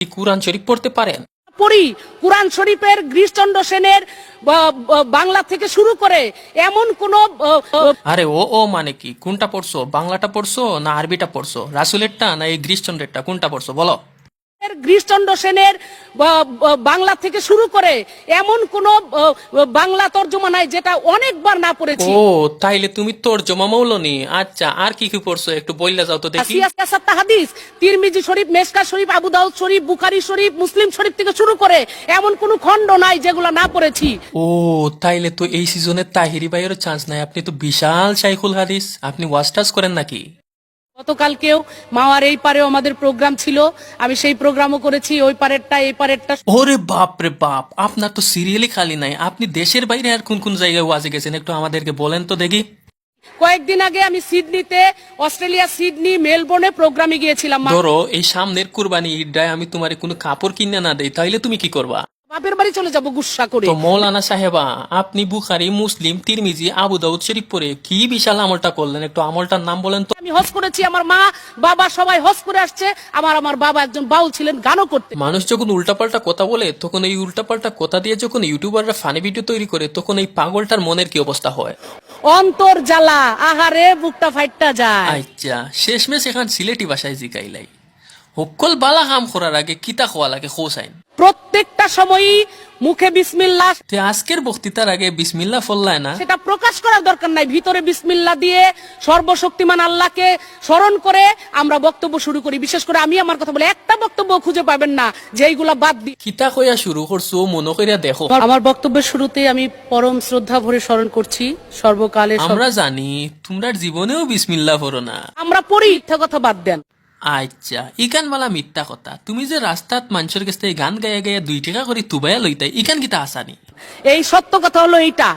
কি কোরআন শরীফ পড়তে পারেন? পড়ি। কোরআন শরীফের গ্রীশচন্দ্র সেনের বাংলা থেকে শুরু করে এমন কোন আরে ও ও মানে কি? কোনটা পড়ছো? বাংলাটা পড়ছো না আরবিটা পড়ছো? রাসুলেরটা না এই গ্রীশচন্দ্রেরটা কোনটা পড়ছো? বলো। গ্রীশচন্দ্র সেনের বাংলা থেকে শুরু করে এমন কোন বাংলা তর্জমা নাই যেটা অনেকবার না পড়েছি। ও তাইলে তুমি তোর জমা মৌলনি। আচ্ছা আর কি কি পড়ছো? একটু বললে যাও তো দেখি। সিয়াসাত্তা হাদিস তিরমিজি শরীফ মেসকা শরীফ আবু দাউদ শরীফ বুখারি শরীফ মুসলিম শরীফ থেকে শুরু করে এমন কোন খণ্ড নাই যেগুলো না পড়েছি। ও তাইলে তো এই সিজনে তাহিরি ভাইয়েরও চান্স নাই। আপনি তো বিশাল শাইখুল হাদিস। আপনি ওয়াচ টাচ করেন নাকি? গতকালকেও মাওয়ার এই পারেও আমাদের প্রোগ্রাম ছিল। আমি সেই প্রোগ্রামও করেছি ওই পারেরটা এই পারেরটা। ওরে বাপ রে বাপ আপনার তো সিরিয়ালই খালি নাই। আপনি দেশের বাইরে আর কোন কোন জায়গায় ওয়াজে গেছেন? একটু আমাদেরকে বলেন তো দেখি। কয়েকদিন আগে আমি সিডনিতে অস্ট্রেলিয়া সিডনি মেলবোর্নে প্রোগ্রামে গিয়েছিলাম ধরো এই সামনের কুরবানি ঈদটায় আমি তোমার কোনো কাপড় কিনে না দেই তাইলে তুমি কি করবা? বাপের বাড়ি চলে যাব গুসা করে। তো মৌলানা সাহেবা আপনি বুখারি মুসলিম তিরমিজি আবু দাউদ শরীফ পরে কি বিশাল আমলটা করলেন? একটু আমলটার নাম বলেন তো। আমি হজ করেছি আমার মা বাবা সবাই হজ করে আসছে আমার আমার বাবা একজন বাউল ছিলেন গানও করতে। মানুষ যখন উল্টাপাল্টা কথা বলে তখন এই উল্টাপাল্টা কথা দিয়ে যখন ইউটিউবাররা ফানি ভিডিও তৈরি করে তখন এই পাগলটার মনের কি অবস্থা হয়? অন্তর জ্বালা আহারে বুকটা ফাইটটা যায়। আচ্ছা শেষমেশ এখন সিলেটি ভাষায় জিকাইলাই। সকল বালা কাম করার আগে কিতা খোয়া লাগে খোসাইন। প্রত্যেকটা সময়ই মুখে বিসমিল্লাহ আজকের বক্তৃতার আগে বিসমিল্লা ফল্লায় না? সেটা প্রকাশ করার দরকার নাই। ভিতরে বিসমিল্লা দিয়ে সর্বশক্তিমান আল্লাহকে স্মরণ করে আমরা বক্তব্য শুরু করি। বিশেষ করে আমি আমার কথা বলে একটা বক্তব্য খুঁজে পাবেন না যেইগুলা বাদ দিই কিতা কইয়া শুরু করছ মনে কইরা দেখো। আমার বক্তব্যের শুরুতে আমি পরম শ্রদ্ধা ভরে স্মরণ করছি সর্বকালে সর্ব- আমরা জানি তোমরা জীবনেও বিসমিল্লা পড়ো না। আমরা পড়ি মিথ্যা কথা বাদ দেন। আচ্ছা ইকান বলা মিথ্যা কথা। তুমি যে রাস্তাত মানুষের কাছ গান গাইয়া গাইয়া দুই টাকা করে তুবাইয়া লইতাই, ইখান কিতা আসানি এই সত্য কথা হলো এইটা।